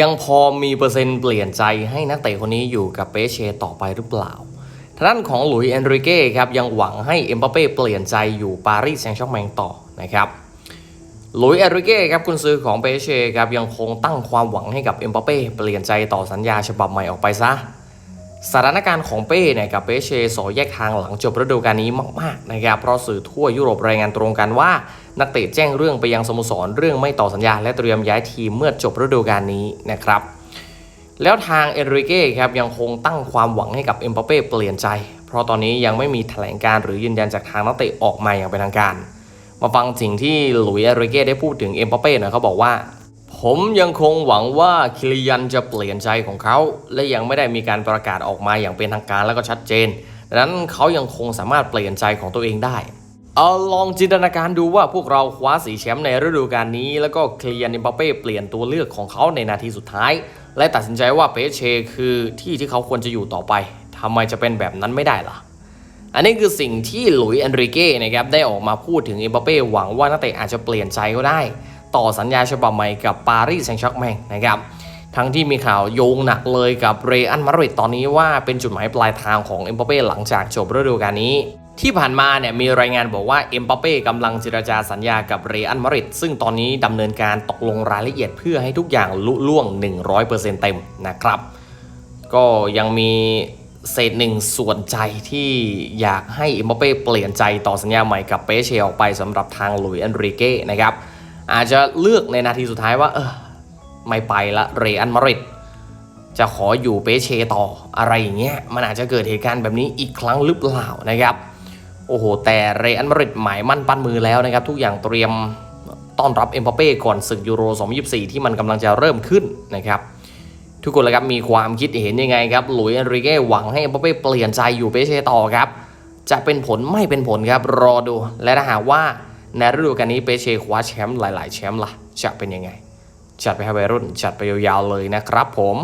ยังพอมีเปอร์เซ็นต์เปลี่ยนใจให้นักเตะคนนี้อยู่กับเปเชต่อไปหรือเปล่าทางด้านของหลุยส์เอนริเก้ครับยังหวังให้เอ็มบัปเป้เปลี่ยนใจอยู่ปารีสแซงต์แชร์แมงต่อนะครับหลุยส์เอนริเก้ครับคุณซื้อของเปเชครับยังคงตั้งความหวังให้กับเอ็มบัปเป้เปลี่ยนใจต่อสัญญาฉบับใหม่ออกไปซะ สถานการณ์ของเป้เนี่ยกับเปเชสอแยกทางหลังจบฤดูกาลนี้มากๆนะครับเพราะสื่อทั่วยุโรปรายงานตรงกันว่า นักเตะแจ้งเรื่องไปยังสโมสรเรื่องไม่ต่อสัญญาและเตรียมย้ายทีมเมื่อจบฤดูกาลนี้นะครับแล้วทางเอริเก้ครับยังคงตั้งความหวังให้กับเอ็มบัปเป้เปลี่ยนใจ เพราะตอนนี้ยังไม่มีแถลงการหรือยืนยันจากทางนักเตะออกมาอย่างเป็นทางการ มาฟังสิ่งที่หลุยส์เอริเก้ได้พูดถึงเอ็มบัปเป้หน่อยเขาบอกว่า ผมยังคงหวังว่าคิริยันจะเปลี่ยนใจของเขา และยังไม่ได้มีการประกาศออกมาอย่างเป็นทางการและก็ชัดเจนดังนั้นเขายังคงสามารถเปลี่ยนใจของตัวเองได้เอาลองจินตนาการดูว่าพวกเราคว้าสีแชมป์ในฤดูกาลนี้ แล้วก็คิริยันอิมบัเป้เปลี่ยนตัวเลือกของเขาในนาทีสุดท้าย และตัดสินใจว่าเปเชคือที่ที่เขาควรจะอยู่ต่อไปทำไมจะเป็นแบบนั้นไม่ได้ล่ะ อันนี้คือสิ่งที่หลุยส์อนริเก้นะครับได้ออกมาพูดถึงเอ็มบัปเป้หวังว่านักเตะอาจจะเปลี่ยนใจก็ได้ ต่อสัญญาฉบับใหม่กับปารีสแซงต์แชร์แมงนะครับทั้งที่มีข่าวโยงหนักเลยกับเรอัลมาดริดตอนนี้ว่าเป็นจุดหมายปลายทางของเอ็มบัปเป้หลังจากจบฤดูกาลนี้ ที่ผ่านมาเนี่ยมีรายงานบอกว่าเอ็มบัปเป้กำลังเจรจาสัญญากับเรอัลมาดริดซึ่งตอนนี้ดำเนินการตกลงรายละเอียดเพื่อให้ทุกอย่างลุล่วง 100%เต็มนะครับ ก็ยังมี เศษหนึ่งส่วนใจที่อยากให้อ็มบัปเป้เปลี่ยนใจต่อสัญญาใหม่กับเปเชออกไปสำหรับทางหลุยส์เอนริเก้นะครับ อาจจะเลือกในนาทีสุดท้ายว่า เออ ไม่ไปละเรอัลมาริดจะขออยู่เปเชต่ออะไรอย่างเงี้ยมันอาจจะเกิดเหตุการณ์แบบนี้อีกครั้งหรือเปล่านะครับ โอ้โห แต่เรอัลมาริดหมายมั่นปั้นมือแล้วนะครับ ทุกอย่างเตรียมต้อนรับเอ็มบัปเป้ก่อนศึกยูโร 2024 ที่มันกำลังจะเริ่มขึ้นนะครับ ทุกคนเลยครับมีความคิดเห็นยังไงครับหลุยส์เอนริเก้หวังให้เอ็มบัปเป้เปลี่ยนใจอยู่เปเช่ต่อครับ จะเป็นผลไม่เป็นผลครับรอดู และถ้าหากว่าในฤดูกาลนี้เปเช่คว้าแชมป์หลาย ๆ แชมป์ล่ะจะเป็นยังไง จัดไปให้วัยรุ่นจัดไปยาวๆเลยนะครับผม